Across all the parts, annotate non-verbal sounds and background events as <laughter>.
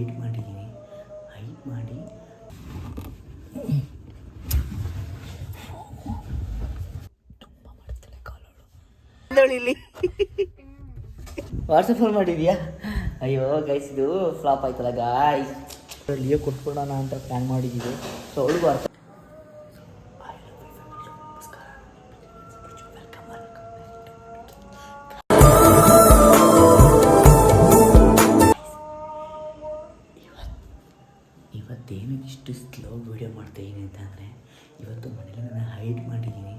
Height ಮಾಡಿದ್ದೀನಿ height ಮಾಡಿ. ತುಂಬ ಮಾಡ್ತಾಳೆ ಕಾಲೋಳು ಇಲ್ಲಿ ವಾಟ್ಸಪ್ ಫೋನ್ ಮಾಡಿದ್ಯಾ? ಅಯ್ಯೋ ಗೈಸ್ ಇದು ಫ್ಲಾಪ್ ಆಯ್ತಲ್ಲ ಗಾಯ್ಸ್ ಲಿಯೋ ಕೊಟ್ಬಿಡೋಣ ಅಂತ ಪ್ಲ್ಯಾನ್ ಮಾಡಿದ್ದೀವಿ ಸೊ ಅವಳಿಗೂ ಅರ್ಥ ಇವತ್ತೇನು ಇಷ್ಟು ಸ್ಲೋ ವೀಡಿಯೋ ಮಾಡ್ತಾಯಿದ್ದೀನಿ ಅಂತಂದರೆ ಇವತ್ತು ಮನೇಲಿ ನಾನು ಹೈಟ್ ಮಾಡಿದ್ದೀನಿ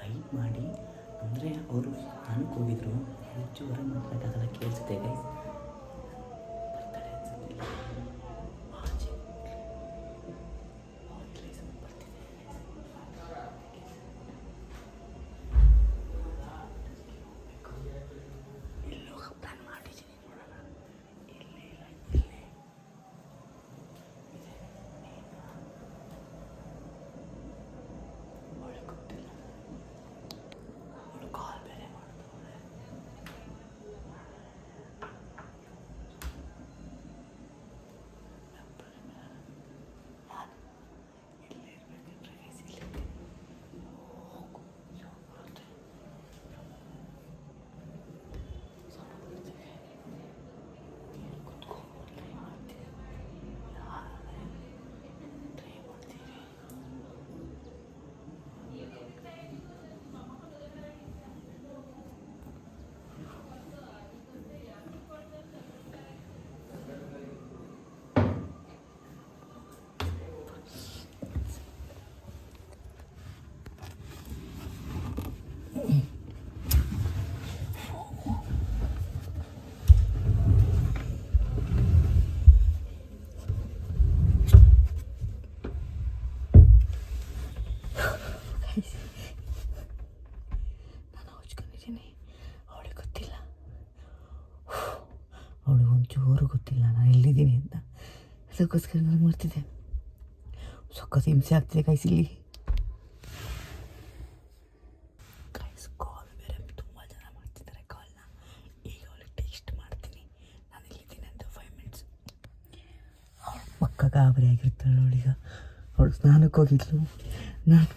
ಹೈಟ್ ಮಾಡಿ, ಅಂದರೆ ಅವರು ನನಗೆ ಹೋಗಿದ್ರು ಹೆಚ್ಚು ಹೊರ ಮಾತಾಡೋಕ್ಕಾಗಲ್ಲ ಕೇಳಿಸುತ್ತೆ ಗೈಸ್ ಬರ್ತಾರೆ ಅನ್ಸುತ್ತಿಲ್ಲ ಆಚೆ ಹೋಗ್ಲಿ, ಸ್ವಲ್ಪ ಬರ್ತಿದೆ ಎಲ್ಲೋ ಪ್ಲ್ಯಾನ್ ಮಾಡಿದ್ದೀನಿ ನೋಡೋಣ ಇಲ್ಲೇ ಇಲ್ಲ ಇಲ್ಲೇ ಅವಳಿಗೆ ಗೊತ್ತಿಲ್ಲ ಅವಳು ಕಾಲ್ ಬೇರೆ ಮಾಡ್ತಾವಳೆ ನಾನು ಇಲ್ಲೇ ಇರ್ಬೇಕಂದ್ರೆ guys, ಇಲ್ಲೇ ಹೋಗು sound ಬರುತ್ತೆ. sound ಬರ್ತಿದೆ. ನೀನು ಕುತ್ಕೊಂಡು try ಮಾಡ್ತೀನಿ. ನಾಳೆ try ಮಾಡ್ತೀನಿ. ನಾನು ಹೊಚ್ಕೊಂಡಿದ್ದೀನಿ ಅವಳಿಗೆ ಗೊತ್ತಿಲ್ಲ. ಅವಳಿಗೆ ಒಂಚೂರು ಗೊತ್ತಿಲ್ಲ. ನಾನು ಎಲ್ಲಿದ್ದೀನಿ ಅಂತ. ಅದಕ್ಕೋಸ್ಕರ ನಾನು ಮಾಡ್ತಿದ್ದೆ. ಸೊಕ್ಕ ಹಿಂಸೆ ಆಗ್ತಿದೆ ಕಾಯ್ಸ್ ಇಲ್ಲಿ. ಕಾಯ್ಸ್ ಕಾಲ್ ಬೇರೆ ತುಂಬ ಜನ ಮಾಡ್ತಿದ್ದಾರೆ ಕಾಲ್ನ ಈಗ ಅವಳಿಗೆ ಟೆಕ್ಸ್ಟ್ ಮಾಡ್ತೀನಿ. ನಾನು ಎಲ್ಲಿದ್ದೀನಿ ಅಂತ ಫೈವ್ ಮಿನಿಟ್ಸ್ ಅವಳು ಪಕ್ಕ ಗಾಬರಿ ಆಗಿರ್ತಾಳೆ ಅವಳೀಗ ಅವಳು ಸ್ನಾನಕ್ಕೆ ಹೋಗಿದ್ಲು. ನಾನು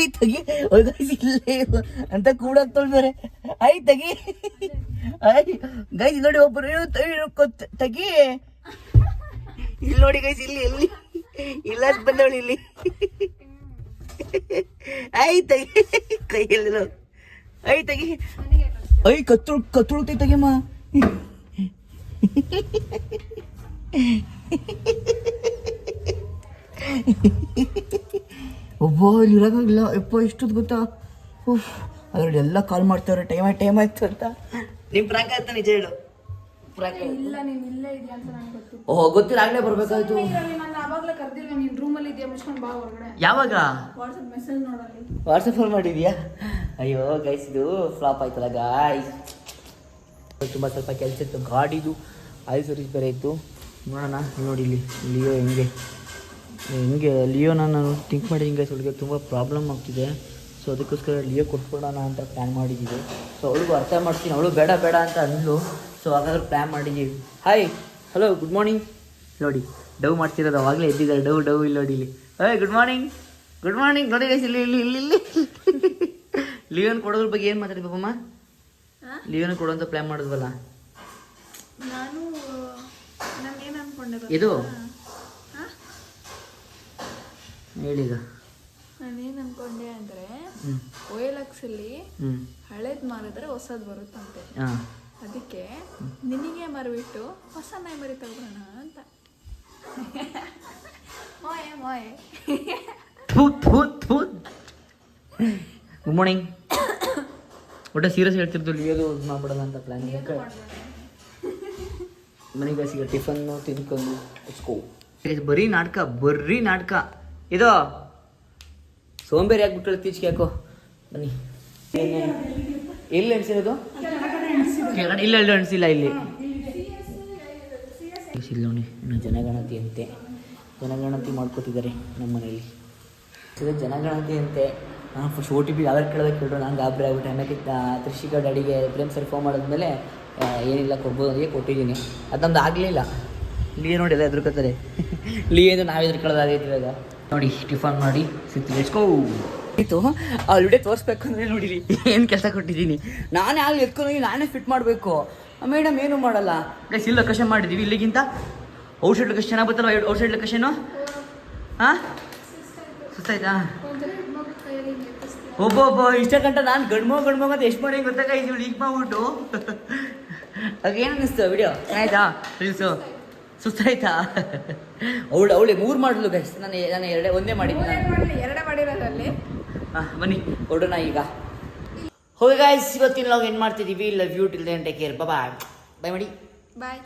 ಐ ತೆಗಿ. ಗೈಸ್ ಇಲ್ಲೇ. ಅಂತ ಕೂಡ ತೊಳ್ದಾರೆ. ಐ, ತಗಿ. ಐ ಗೈಸ್ ನೋಡಿ ಒಬ್ಬರು ತಗಿ ತೆಗಿ. ಇಲ್ಲಿ ನೋಡಿ ಗೈಸ್ ಇಲ್ಲಿ ಎಲ್ಲಿ ಇಲ್ಲ ಬಂದವಳು ಇಲ್ಲಿ. ಐ, ತೆಗಿ. ಕೈಯಲ್ಲಿ ಐ, ತಗಿ. ಐ ಕತ್ತು ಕತ್ತುಳ್ತೈ ತೆಗಿಯಮ್ಮ. ಒಬ್ಬ ಇಲ್ಲಿ ಇರೋಕ್ಕಾಗಿಲ್ಲ ಎಪ್ಪ ಎಷ್ಟೊತ್ತು ಗೊತ್ತಾ? ಉಫ್ ಅದ್ರಲ್ಲಿ ಎಲ್ಲ ಕಾಲ್ ಮಾಡ್ತಾವ್ರೆ. ಟೈಮ್ ಆಯ್ತು ಟೈಮ್ ಆಯ್ತು ಅಂತ. ನಿಮ್ಮ ಪ್ರಾಂಕ್ ಆಯ್ತಾ ನಿಜ ಹೇಳು. ಇಲ್ಲ ನೀನ್ ಇಲ್ಲೇ ಇದೆಯಾ ಅಂತ ನಂಗೆ ಗೊತ್ತಿತ್ತು ಓಹ್ ಗೊತ್ತಿಲ್ಲ ಆಗಲೇ ಬರ್ಬೇಕಾಯ್ತು. ನಾನು ರೂಮಲ್ಲಿ ಇದೆಯಾ? ಮುಚ್ಕೊಂಡು ಬಾ ಹೊರಗಡೆ. ಯಾವಾಗ? ವಾಟ್ಸಪ್ ಮೆಸೇಜ್ ನೋಡಲ್ಲಿ. ವಾಟ್ಸಪ್ ಫೋನ್ ಮಾಡಿದ್ಯಾ? ಅಯ್ಯೋ ಗೈಸ್ ಇದು ಫ್ಲಾಪ್ ಆಯ್ತಲ್ಲ ಗಾಯ್ಸ್ ತುಂಬ ಸ್ವಲ್ಪ ಕೆಲಸ ಇತ್ತು ಗಾಡಿದು. ಆಯಿಲ್ ಸರ್ವಿಸ್ ಬೇರೆ ಇತ್ತು. ನೋಡೋಣ ನೋಡಿ ಇಲ್ಲಿ ಇಲ್ಲಿಯೋ ಹೆಂಗೆ. ಹೆಂಗೆ ಲಿಯೋನ ನಾನು ಥಿಂಕ್ ಮಾಡಿ ಹಿಂಗೆ ಅವಳಿಗೆ ತುಂಬ ಪ್ರಾಬ್ಲಮ್ ಆಗ್ತಿದೆ. ಸೊ ಅದಕ್ಕೋಸ್ಕರ ಲಿಯೋ ಕೊಟ್ಬಿಡೋಣ ಅಂತ ಪ್ಲ್ಯಾನ್ ಮಾಡಿದ್ದೀವಿ ಸೊ ಅವಳಿಗೂ ಅರ್ಥ ಮಾಡ್ತೀನಿ. ಅವಳು ಬೇಡ ಬೇಡ ಅಂತ ಅಂದ್ಲು. ಸೊ ಹಾಗಾದ್ರೆ ಪ್ಲ್ಯಾನ್ ಮಾಡಿದ್ದೀವಿ ಹಾಯ್ ಹಲೋ ಗುಡ್ ಮಾರ್ನಿಂಗ್ ನೋಡಿ ಡವ್ ಮಾಡ್ತಿರೋದು ಅವಾಗಲೇ ಎದ್ದಿದ್ದಾರೆ. ಡವ್ ಡವ್ ಇಲ್ಲಿ ನೋಡಿ ಇಲ್ಲಿ. Hi good morning good morning ನೋಡಿ ಇಲ್ಲಿ ಇಲ್ಲಿ ಇಲ್ಲಿ ಇಲ್ಲಿ. ಲಿಯೋನ್ ಕೊಡೋದ್ರ ಬಗ್ಗೆ ಏನು ಮಾತಾಡಿ ಪಪ್ಪಮ್ಮ? Leone ಕೊಡೋಂತ plan ಮಾಡಿದ್ವಲ್ಲ? ಇದು? ಹೇಳೀಗ ನಾನೇನ್ ಅನ್ಕೊಂಡೆ ಅಂದ್ರೆ ಹ್ಞೂ ಹಳೇದ್ ಮಾರಿದ್ರೆ ಹೊಸದ್ ಬರುತ್ತಂತೆ. ಹಾಂ ಅದಕ್ಕೆ ನಿನಗೆ ಮರಿಬಿಟ್ಟು ಹೊಸ ನಾಯಿ ಮರಿ ತಗೋಣ ಅಂತ. <laughs> ಮೋಯೆ ಮೋಯೆ. ಥೂ ಥೂ ಥೂ. ಗುಡ್ ಮಾರ್ನಿಂಗ್ ಒಟ್ಟು ಸೀರಿಯಸ್ ಹೇಳ್ತಿರ್ತು ಲಿಯೋದು ಮಾಡ್ಬಿಡೋಣ ಅಂತ ಪ್ಲ್ಯಾನ್ ಮನೆಗೆ ಸಿಗ ಟಿಫನ್ನು ತಿನ್ಕೊಂಡು ಉಸ್ಕೋ ಬರೀ ನಾಟಕ ಬರೀ ನಾಟಕ. ಇದು ಸೋಂಬೇರಿ ಆಗ್ಬಿಟ್ಟು ಇತ್ತೀಚೆಗೆ ಯಾಕೋ? ಬನ್ನಿ. ಎಲ್ಲಿ ಎಣಿಸಿರೋದು? ಇಲ್ಲ ಇಲ್ಲ, ಎಣಿಸಿಲ್ಲ ಇಲ್ಲಿ. ಇಲ್ಲ ನೋಡಿ, ಇನ್ನು ಜನಗಣತಿ ಅಂತೆ. ಜನಗಣತಿ ಮಾಡ್ಕೊತಿದ್ದಾರೆ ನಮ್ಮ ಮನೆಯಲ್ಲಿ. ಇದು ಜನಗಣತಿ ಅಂತೆ. ನಾನು ಫಸ್ಟ್ ಓ ಟಿ ಪಿ ಯಾವ್ದು ಕೇಳೋದಕ್ಕೆ ಕೇಳಿದ್ರು ನಾನು ಗಾಬರಿ ಆಗ್ಬಿಟ್ಟೆ. ಆಮೇಲೆ ತ್ರಿಷಿಕಾ ಡ್ಯಾಡಿಗೆ ಪ್ರೇಮ್ ಸರ್ ಫೋನ್ ಮಾಡಿದ್ಮೇಲೆ ಏನಿಲ್ಲ ಕೊಡ್ಬೋದು ಅದಕ್ಕೆ ಕೊಟ್ಟಿದ್ದೀನಿ. ಅದು ನಮ್ದು ಆಗಲಿಲ್ಲ ಲೀ ನೋಡಿ ಎಲ್ಲ ಎದುರ್ಕೋತಾರೆ <laughs> ಲೀ ಎಂದು ನಾವು ಎದುರ್ಕೊಳ್ಳೋದಾಗೈತೆ ಇವಾಗ. ನೋಡಿ ಟಿಫನ್ ಮಾಡಿ ಸಿಕ್ತು ಆಯಿತು. ಆ ವಿಡಿಯೋ ತೋರಿಸ್ಬೇಕು ಅಂದ್ರೆ ನೋಡಿರಿ. ಏನು ಕೆಲಸ ಕೊಟ್ಟಿದ್ದೀನಿ? ನಾನೇ ಆಗ್ಲಿ ಎತ್ಕೊಂಡು ನಾನೇ ಫಿಟ್ ಮಾಡಬೇಕು. ಮೇಡಮ್ ಏನು ಮಾಡಲ್ಲ? ಗೈಸ್ ಇಲ್ಲಿ ಲೊಕೇಶನ್ ಮಾಡಿದ್ದೀವಿ ಇಲ್ಲಿಗಿಂತ ಔಟ್ಸೈಡ್ ಲೊಕೇಶನ್ ಚೆನ್ನಾಗಿ ಬರ್ತಲ್ಲ ಔಟ್ಸೈಡ್ ಲೊಕೇಶನು? ಹಾಂ ಸುಸ್ತಾಯ್ತಾ? ಒಬ್ಬೊಬ್ಬ ಇಷ್ಟ ಗಂಟೆ ನಾನು ಗಂಡ್ಮೋ ಗಂಡ್ಮೋ ಅಂತ ಎಷ್ಟು ಮಾಡಿ ಗೊತ್ತಾಗ ಇದು ಲೀಕ್ ಮಾಡ್ಬಿಟ್ಟು. <laughs> ಅದೇನು ಅನಿಸ್ತು ಅನ್ನಿಸ್ತು ವಿಡಿಯೋ ಆಯ್ತಾ? ರೀಲ್ಸು ಸುಸ್ತಾಯ್ತಾ? ಅವಳು ಅವಳೆ ಮೂರು ಮಾಡಿದ್ಲು ಗೈಸ್ ನಾನು ನಾನು ಎರಡೇ ಒಂದೇ ಮಾಡಿದ್ದೀನಿ ಮಾಡಲಿ ಎರಡೇ ಮಾಡಿರೋದ್ರಲ್ಲಿ. ಹಾಂ ಬನ್ನಿ ಹೊಡೋಣ ಈಗ. ಹೋಗಿ ಗಾಯ್ಸ್ ಇವತ್ತಿನ ನಾವು ಏನು ಮಾಡ್ತಿದ್ದೀವಿ love you till then take care bye bye ಮಾಡಿ ಬಾಯ್